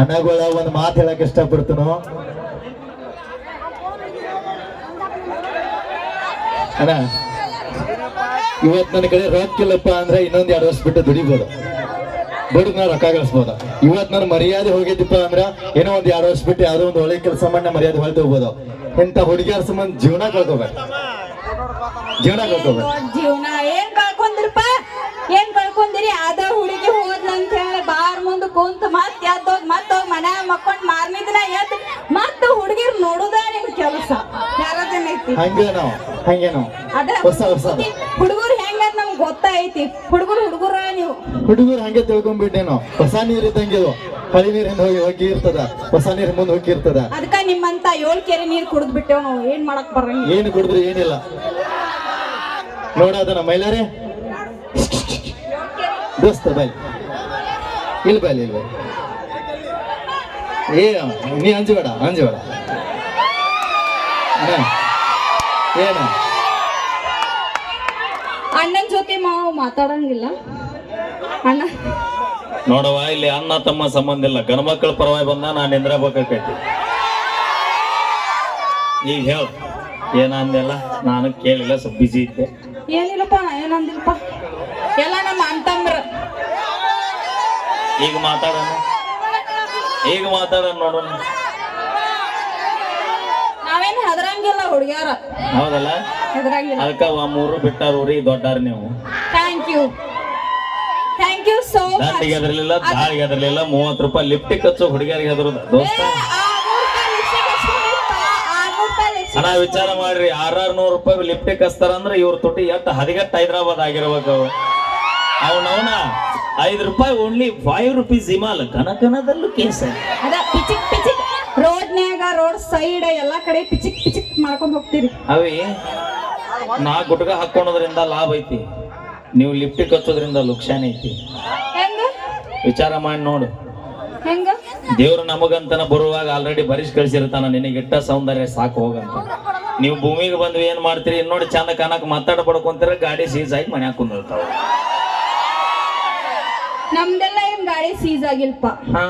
ಅಣ್ಣಗಳ ಒಂದ್ ಮಾತು ಹೇಳಕ್ ಇಷ್ಟಪಡ್ತನು? ಅಣ್ಣ ಇವತ್ ನನ್ನ ಕಡೆ ರೊಕ್ಕಿಲ್ಲಪ್ಪ ಅಂದ್ರೆ ಇನ್ನೊಂದ್ ಎರಡು ವರ್ಷ ಬಿಟ್ಟು ದುಡಿಬೋದು. ದುಡಿದ್ ನಾ ರೊಕ್ಕ ಗಳಿಸ್ಬೋದು. ಇವತ್ ನನ್ನ ಮರ್ಯಾದೆ ಹೋಗಿದ್ದಪ್ಪ ಅಂದ್ರ ಏನೋ ಒಂದ್ ಎರಡು ವರ್ಷ ಬಿಟ್ಟು ಯಾವ್ದೋ ಒಂದು ಒಳ್ಳೆ ಕೆಲಸ ಮಾಡಿ ಮರ್ಯಾದೆ ಹೊಳ್ತು ಹೋಗ್ಬೋದು ಇಂಥ ಹುಡುಗಿಯರ ಸಂಬಂಧ ಜೀವನ ಕಳ್ಕೊಬೇಕು. ಜೀವನ ಕಳ್ಕೋಬೇಕು. ಜೀವನ ಏನ್ ಕಳ್ಕೊಂಡಿರಪ್ಪ? ಏನ್ ಕಳ್ಕೊಂದಿರಿ ಅದ ಎದ್ದೋಗ್ ಮತ್ ಹೋಗ್ ಮನ್ಯಾಗ ಮಕ್ಕೊಂಡ್ ಮಾರ್ನೇ ದಿನ ಎದ್ದು ಮತ್ತ ಹುಡುಗಿರ್ ನೋಡುದ ನಿಮ್ ಕೆಲಸ. ಯಾರದೇನೈತಿ ಹಂಗೆ ನಾವು ಹಂಗೆ ನಾವು ಅದ ಹೊಸ ಹೊಸ. ಹುಡುಗರು ಹೆಂಗ ನಮ್ಗ್ ಗೊತ್ತೈತಿ. ಹುಡುಗರು ಹುಡುಗರ ನೀವು. ಹುಡುಗರು ಹಂಗೆ ತಿಳ್ಕೊಂಡ್ಬಿಟ್ಟೇನೋ ಹೊಸ ನೀರ್ ಇದ್ದಂಗೆ ಇದು. ಹಳಿ ನೀರಿಂದ ಹೋಗಿ ಹೋಗಿ ಇರ್ತದ. ಹೊಸ ನೀರ್ ಮುಂದೆ ಹೋಗಿ ಇರ್ತದ. ಅದಕ್ಕ ನಿಮ್ಮಂತ ಏಳ್ ಕೆರೆ ನೀರ್ ಕುಡಿದ್ ಬಿಟ್ಟೇವ್ ನಾವು. ಏನ್ ಮಾಡಕ್ ಬರಂಗ ಏನು ಕುಡಿದ್ರೆ ಏನಿಲ್ಲ. ನೋಡೋದನ ಮೈಲಾರೆ. ದೋಸ್ತ ಬೈ ಇಲ್ಲಿ ಬೈ ಇಲ್ಲಿ ಬೈ ಏ ನೀ ಅಂಜಬೇಡ ಅಂಜಬೇಡ ಏನ? ಅಣ್ಣನ ಜೊತೆ ಮಾವು ಮಾತಾಡಂಗಿಲ್ಲ. ಅಣ್ಣ. ನೋಡವ ಇಲ್ಲಿ ಅಣ್ಣ ತಮ್ಮ ಸಂಬಂಧ ಇಲ್ಲ. ಗಣಮಕ್ಕಳ ಪರವಾಗಿ ಬಂದ ನಾನು ನಿಂದ್ರಬೇಕಾಕೈತಿ. ಈಗ ಹೇಳ ಏನಂದಿಲ್ಲ ನಾನು ಕೇಳಿಲ್ಲ ಸ್ವಲ್ಪ ಬಿಸಿ ಇದ್ದೆ. ಏನಿಲ್ಲಪ್ಪ ಏನಂದಿಲ್ಲಪ್ಪ ಎಲ್ಲ ನಮ್ಮ ಅಂತಂಬ್ರ ಈಗ ಮಾತಾಡೋಣ. ಈಗ ಮಾತಾಡೋಣ ನೋಡೋಣ. ನಾವೇನ್ ಹೆದರಂಗಿಲ್ಲ ಹುಡುಗ್ಯಾರ. ಹೌದಲ್ಲ? ಹೆದರಂಗಿಲ್ಲ. ಅದಕ್ಕ ಆ ಮೂರು ಬಿಟ್ಟಾರ ರೀ ದೊಡ್ಡಾರ ನೀವು. Thank you thank you so much ಹೆದರ್ಲಿಲ್ಲ ದಾಳಿಗೆ ಹೆದರ್ಲಿಲ್ಲ ಮೂವತ್ತು ರೂಪಾಯಿ ಲಿಫ್ಟಿಗೆ ಹಚ್ಚೋ ಹುಡುಗಿಯರಿಗೆ ಹೆದರುದ. ದೋಸ್ತ. ಅಣ್ಣ ವಿಚಾರ ಮಾಡ್ರಿ ಆರಾರು ನೂರು ರೂಪಾಯಿ ಲಿಫ್ಟಿಗೆ ಹಚ್ತಾರ ಅಂದ್ರೆ ಇವ್ರ ತುಟಿ ಎತ್ತ ಹದಿಗೆಟ್ಟ ಹೈದರಾಬಾದ್ ಆಗಿರ್ಬೇಕು ಅವನವನ ಐದು ರೂಪಾಯಿ ಓನ್ಲಿ ಫೈವ್ ರುಪೀಸ್ ಹಿಮಾಲ. ಕನಕನದಲ್ಲೂ ಕೇಸ. ಅದ ಪಿಚಿಕ್ ಪಿಚಿಕ್ ರೋಡ್ನ್ಯಾಗ ರೋಡ್ ಸೈಡ್ ಎಲ್ಲಾ ಕಡೆ ಪಿಚಿಕ್ ಪಿಚಿಕ್ ಮಾಡ್ಕೊಂಡು ಹೋಗ್ತೀರಿ. ಅವಿ ನಾ ಗುಟ್ಗ ಹಾಕೊಳೋದ್ರಿಂದ ಲಾಭ ಐತಿ. ನೀವು ಲಿಫ್ಟ್ ಕಚ್ಚೋದ್ರಿಂದ ಲುಕ್ಸಾನ್ ಐತಿ. ವಿಚಾರ ಮಾಡಿ ನೋಡು. ಹೆಂಗ? ದೇವ್ರು ನಮಗಂತನ ಬರುವಾಗ ಆಲ್ರೆಡಿ ಬರಿಸ್ ಕಳ್ಸಿರ್ತಾನ ನಿನಗೆ ಇಟ್ಟ ಸೌಂದರ್ಯ ಸಾಕು ಹೋಗಂತ. ನೀವು ಭೂಮಿಗೆ ಬಂದ್ವಿ ಏನ್ ಮಾಡ್ತೀರಿ? ನೋಡಿ ಚಂದ ಕಾಣಕ್ ಮಾತಾಡ ಪಡ್ಕೊಂತೀರ ಗಾಡಿ ಸೀಸ್ ಆಗಿ ಮನ್ಯಾಗ ಕುಂದಿರ್ತಾವ. ನಮ್ದೆಲ್ಲ ಏನ್ ಗಾಡಿ ಸೀಸ್ ಆಗಿಲ್ಪ. ಹಾ.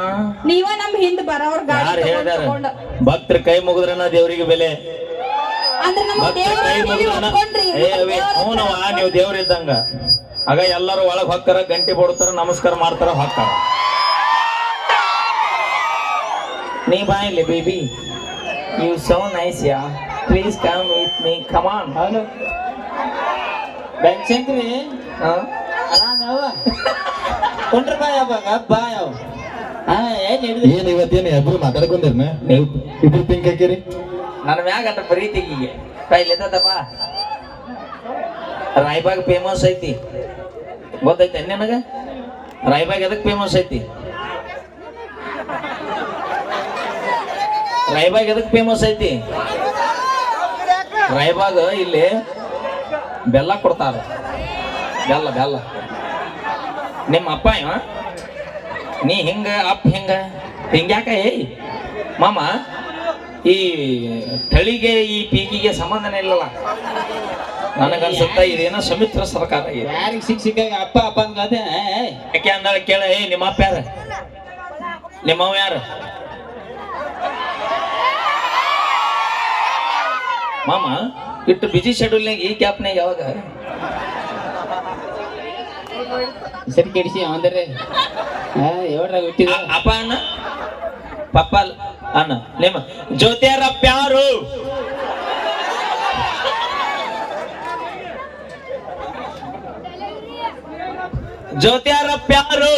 ನೀವ ನಮ್ ಹಿಂದ್ ಬರೋರ್ ಗಾಡಿ ತಗೊಂಡ್ ಭಕ್ತರ ಕೈ ಮುಗಿದ್ರನ ದೇವರಿಗೆ ಬೆಲೆ. ಅಂದ್ರೆ ನಮ್ಮ ಭಕ್ತರ ದೇವ್ರ ಕೈ ನೀವು ದೇವ್ರ ಇದ್ದಂಗ ಆಗ ಎಲ್ಲರೂ ಒಳಗ್ ಹೊಕ್ಕಾರ ಗಂಟೆ ಬಡ್ತಾರ ನಮಸ್ಕಾರ ಮಾಡ್ತಾರ ಹೊಕ್ಕಾರ. ನೀ ಬಾ ಇಲ್ಲಿ baby you so nice yeah. Please come with me come on hello. ಬೆಂಚಂಕ್ರಿ ಆರಾಮವ ಕೊಂಡ್ರ ಬಾಯ ಬಾಗ ಬಾಯವ್ ಹಾ ಏನ್ ಇವತ್ತೇನು ಇಬ್ರು ಮಾತಾಡ್ಕೊಂಡಿರ್ನ ಇಬ್ರು ಪಿಂಕ್ ಹಾಕಿರಿ. ನನ್ನ ಮ್ಯಾಗ ಅಟ ಪ್ರೀತಿಗೆ ಬಾ. ರೈಬಾಗ್ ಫೇಮಸ್ ಐತಿ. ಗೊತ್ತೈತೆ ನಿನಗ? ರೈಬಾಗ್ ಎದಕ್ ಫೇಮಸ್ ಐತಿ? ರೈಬಾಗ್ ಎದಕ್ ಫೇಮಸ್ ಐತಿ? ರಾಯ್ಬಾಗ್ ಇಲ್ಲಿ ಬೆಲ್ಲ ಕೊಡ್ತಾರ. ಬೆಲ್ಲ ಬೆಲ್ಲ. ನಿಮ್ಮ ಅಪ್ಪ ಇವ? ನೀ ಹಿಂಗ ಅಪ್ಪ ಹಿಂಗ? ಹಿಂಗ್ಯಾಕ ಏಯ್? ಮಾಮ ಈ ತಳಿಗೆ ಈ ಪೀಕಿಗೆ ಸಂಬಂಧನೇ ಇಲ್ಲಲ್ಲ. ನನಗನ್ಸುತ್ತ ಇದೇನೋ ಸಮಿತ್ರ ಸರ್ಕಾರ ಇದು. ಯಾರಿಗೆ ಸಿಕ್ಕ ಸಿಕ್ಕ ಅಪ್ಪ ಅಪ್ಪ ಅಂದ ಯಾಕೆ ಅಂದಾಗ ಕೇಳ ಏ ನಿಮ್ಮ ಅಪ್ಪ ಯಾರ? ನಿಮ್ಮವ ಯಾರು? ಮಾಮ ಇಟ್ಟು ಬಿಜಿ ಶೆಡ್ಯೂಲ್ನಾಗ ಈ ಕ್ಯಾಪ್ನಾಗ ಯಾವಾಗ? ಸರಿ ಕೆಡಿಸಿ ಅವಂದ್ರೆ. ಎವಡ್ರಾಗ ಹುಟ್ಟಿದ ಅಪ್ಪ ಅಣ್ಣ? ಪಪ್ಪ ಅಣ್ಣ ನೇಮ ಜ್ಯೋತಿಯರಪ್ಪ ಯಾರು ಜ್ಯೋತಿಯರಪ್ಪ ಯಾರು